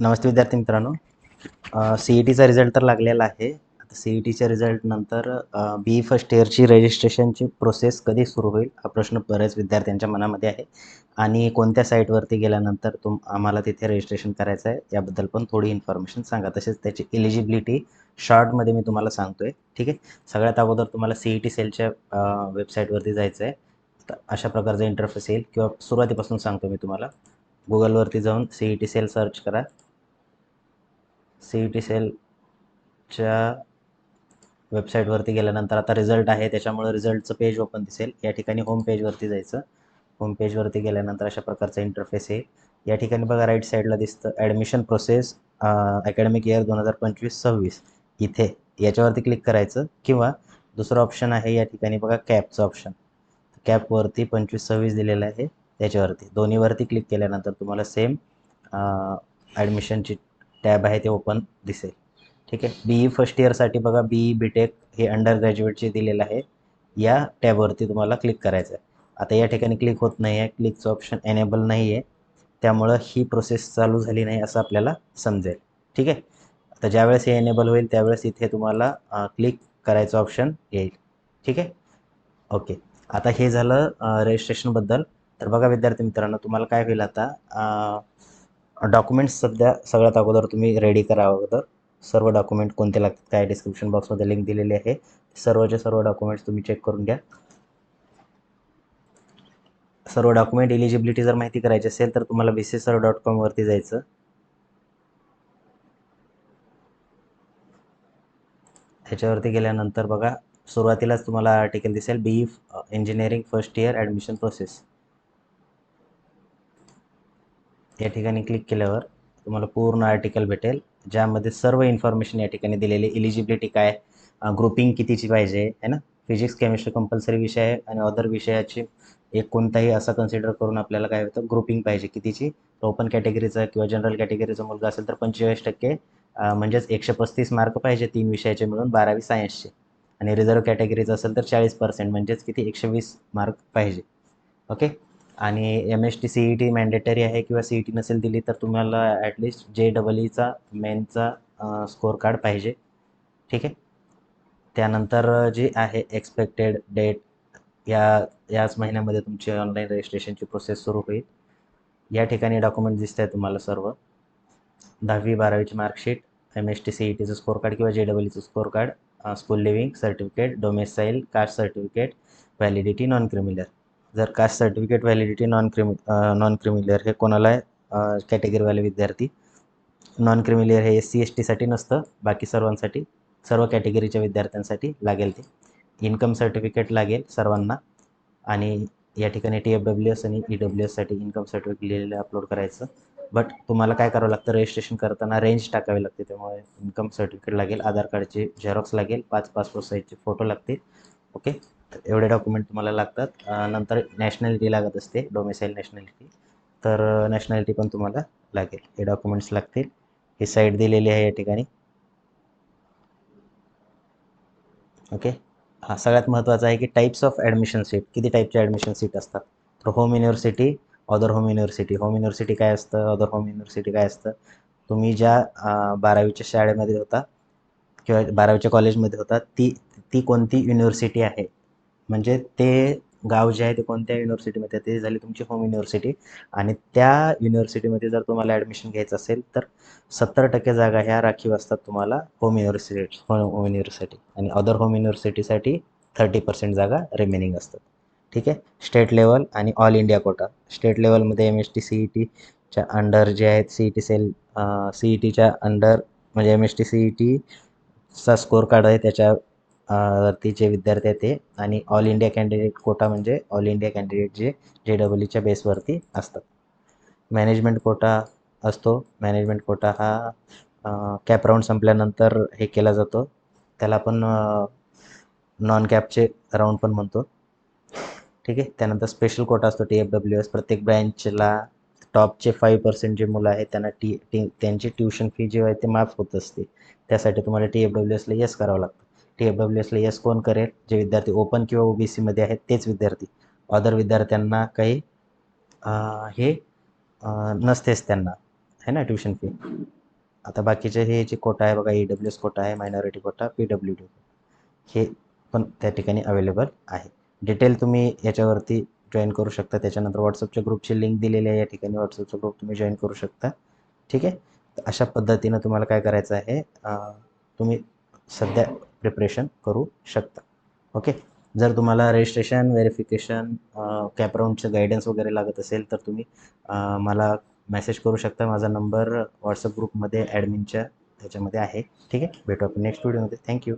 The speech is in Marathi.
नमस्ते विद्यार्थी मित्रांनो. सी ई टीचा रिझल्ट तर लागलेला आहे. आता सी ई टीच्या रिझल्टनंतर बी फर्स्ट इयरची रजिस्ट्रेशनची प्रोसेस कधी सुरू होईल हा प्रश्न बऱ्याच विद्यार्थ्यांच्या मनामध्ये आहे. आणि कोणत्या साईटवरती गेल्यानंतर तुम आम्हाला तिथे रजिस्ट्रेशन करायचं आहे याबद्दल पण थोडी इन्फॉर्मेशन सांगा. तसेच त्याची एलिजिबिलिटी शॉर्टमध्ये मी तुम्हाला सांगतो आहे ठीक आहे? सगळ्यात अगोदर तुम्हाला सी ई टी सेलच्या वेबसाईटवरती जायचं आहे अशा प्रकारचा इंटरफेस येईल. किंवा सुरुवातीपासून सांगतो मी तुम्हाला. गुगलवरती जाऊन C E T cell search करा. सी ई टी सेलच्या वेबसाईटवरती गेल्यानंतर आता रिझल्ट आहे त्याच्यामुळे रिझल्टचं पेज ओपन दिसेल. या ठिकाणी होम पेजवरती जायचं. होम पेजवरती गेल्यानंतर अशा प्रकारचा इंटरफेस येईल. या ठिकाणी बघा राईट साईडला दिसतं ॲडमिशन प्रोसेस अकॅडमिक इयर दोन हजार पंचवीस सव्वीस इथे याच्यावरती क्लिक करायचं किंवा दुसरं ऑप्शन आहे या ठिकाणी बघा कॅपचं ऑप्शन कॅपवरती पंचवीस सव्वीस दिलेलं आहे त्याच्यावरती. दोन्हीवरती क्लिक केल्यानंतर तुम्हाला सेम ॲडमिशनची टॅब आहे ते ओपन दिसेल. ठीक आहे? बी ई फर्स्ट इयरसाठी बघा बी ई बी टेक हे अंडर ग्रॅज्युएटचे दिलेलं आहे या टॅबवरती तुम्हाला क्लिक करायचं आहे आता या ठिकाणी क्लिक होत नाही आहे क्लिकचं ऑप्शन एनेबल नाही आहे. त्यामुळं ही प्रोसेस चालू झाली नाही असं आपल्याला समजेल. ठीक आहे? आता ज्यावेळेस हे एनेबल होईल त्यावेळेस इथे तुम्हाला क्लिक करायचं ऑप्शन येईल. ठीक आहे? ओके आता हे झालं रजिस्ट्रेशनबद्दल तर बघा विद्यार्थी मित्रांनो तुम्हाला काय होईल आता डॉक्युमेंट्स सध्या सगळ्यात अगोदर तुम्ही रेडी करा अगोदर. सर्व डॉक्युमेंट कोणते लागतात काय डिस्क्रिप्शन बॉक्समध्ये लिंक दिलेली आहे सर्वचे सर्व डॉक्युमेंट्स तुम्ही चेक करून घ्या. सर्व डॉक्युमेंट एलिजिबिलिटी जर माहिती करायची असेल तर तुम्हाला बी सी सर डॉट कॉमवरती जायचं. ह्याच्यावरती गेल्यानंतर बघा सुरुवातीलाच तुम्हाला आर्टिकल दिसेल B engineering first year admission process या ठिकाणी क्लिक केल्यावर तुम्हाला पूर्ण आर्टिकल भेटेल. ज्यामध्ये सर्व इन्फॉर्मेशन या ठिकाणी दिलेली इलिजिबिलिटी काय ग्रुपिंग कितीची पाहिजे? है ना? फिजिक्स केमिस्ट्री कंपल्सरी विषय आहे आणि अदर विषयाची एक कोणताही असा कन्सिडर करून आपल्याला काय होतं? ग्रुपिंग पाहिजे कितीची? ओपन कॅटेगरीचा किंवा जनरल कॅटेगरीचा मुलगा असेल तर पंचेचाळीस टक्के म्हणजेच एकशे पस्तीस मार्क पाहिजे तीन विषयाचे मिळून बारावी सायन्सचे आणि रिझर्व कॅटेगरीचं असेल तर चाळीस पर्सेंट म्हणजेच किती? एकशे वीस मार्क पाहिजे. ओके आणि M S T C E T mandatory आहे किंवा सी ई टी नसेल दिली तर तुम्हाला ॲटलिस्ट जे डबल ईचा मेनचा स्कोअर कार्ड पाहिजे. ठीक आहे? त्यानंतर जी आहे एक्सपेक्टेड डेट या याच महिन्यामध्ये तुमची ऑनलाईन रजिस्ट्रेशनची प्रोसेस सुरू होईल. या ठिकाणी डॉक्युमेंट दिसत आहे तुम्हाला सर्व. दहावी बारावीची marksheet M S T C E टीचं स्कोअर कार्ड किंवा जे double ईचं score card school leaving certificate domicile caste certificate validity non creamy layer जर caste certificate validity non creamy non creamy layer हे कोणाला आहे कॅटेगरीवाले विद्यार्थी नॉन क्रिमिलियर हे एस सी एस टीसाठी नसतं बाकी सर्वांसाठी सर्व कॅटेगरीच्या विद्यार्थ्यांसाठी लागेल ते. इन्कम सर्टिफिकेट लागेल सर्वांना आणि या ठिकाणी टी एफ डब्ल्यू एस आणि ई डब्ल्यू एससाठी इन्कम सर्टिफिकेट लिहिलेलं अपलोड करायचं. बट तुम्हाला काय करावं लागतं रजिस्ट्रेशन करताना रेंज टाकावी लागते त्यामुळे इन्कम सर्टिफिकेट लागेल आधार कार्डचे झेरॉक्स लागेल पाच पासपोर्ट साईजचे फोटो लागतील ओके एवढे डॉक्युमेंट तुम्हाला लागतात. नंतर नॅशनॅलिटी लागत असते डोमेसाईल नॅशनॅलिटी तर नॅशनॅलिटी पण तुम्हाला लागेल. हे डॉक्युमेंट्स लागतील. ही साईट दिलेली आहे या ठिकाणी. ओके? हा सगळ्यात महत्त्वाचं आहे की टाईप्स ऑफ ॲडमिशन सीट किती टाईपचे ॲडमिशन सीट असतात? तर home university other home university home university काय असतं? अदर होम युनिव्हर्सिटी काय असतं? तुम्ही ज्या बारावीच्या शाळेमध्ये होता किंवा बारावीच्या कॉलेजमध्ये होता ती ती कोणती युनिव्हर्सिटी आहे? म्हणजे ते गाव जे आहे ते कोणत्या युनिव्हर्सिटीमध्ये ते झाली तुमची होम युनिव्हर्सिटी आणि त्या युनिव्हर्सिटीमध्ये जर तुम्हाला ॲडमिशन घ्यायचं असेल तर सत्तर टक्के जागा ह्या राखीव असतात तुम्हाला होम युनिव्हर्सिटी होम युनिव्हर्सिटी आणि अदर होम युनिव्हर्सिटीसाठी थर्टी पर्सेंट जागा रिमेनिंग असतात. ठीक आहे? स्टेट लेवल आणि ऑल इंडिया कोटा स्टेट लेवलमध्ये M S T C E टीच्या अंडर जे आहेत C E T cell C E टीच्या अंडर म्हणजे M S T C E टीचा स्कोअर कार्ड आहे त्याच्या वरतीचे विद्यार्थी आहेत ते आणि ऑल इंडिया कॅन्डिडेट कोटा म्हणजे ऑल इंडिया कॅन्डिडेट जे जे डबल ईच्या बेसवरती असतात. मॅनेजमेंट कोटा असतो. मॅनेजमेंट कोटा हा कॅप राऊंड संपल्यानंतर हे केला जातो. त्याला आपण नॉन कॅपचे राऊंड पण म्हणतो. ठीक आहे? त्यानंतर स्पेशल कोटा असतो टी एफ डब्ल्यू एस प्रत्येक ब्रँचला टॉपचे फाईव्ह पर्सेंट जे मुलं आहेत त्यांना टी टी त्यांची ट्युशन फी जी आहे ते माफ होत असते. त्यासाठी तुम्हाला टी एफ डब्ल्यू एसला यस करावं लागतं. टी एफ डब्ल्यू एसला यस कोण करेल? जे विद्यार्थी ओपन किंवा ओ बी सीमध्ये आहेत तेच विद्यार्थी. अदर विद्यार्थ्यांना काही हे नसतेच त्यांना. है ना ट्युशन फी आता बाकीचे हे जे कोटा आहे बघा ई डब्ल्यू एस कोटा आहे minority quota P W D हे पण त्या ठिकाणी अवेलेबल आहे. डिटेल तुम्ही याच्यावरती जॉईन करू शकता. त्याच्यानंतर व्हॉट्सअपच्या ग्रुपची लिंक दिलेली आहे. या ठिकाणी व्हॉट्सअपचा ग्रुप तुम्ही जॉईन करू शकता. ठीक आहे? अशा पद्धतीनं तुम्हाला काय करायचं आहे? तुम्ही सध्या प्रिपरेशन करू शकता. ओके जर तुम्हाला रजिस्ट्रेशन व्हेरिफिकेशन कॅपराऊंडचं गायडन्स वगैरे लागत असेल तर तुम्ही मला मेसेज करू शकता. माझा नंबर व्हॉट्सअप ग्रुपमध्ये ॲडमिनच्या त्याच्यामध्ये आहे. ठीक आहे? भेटू आपण नेक्स्ट व्हिडिओमध्ये थँक्यू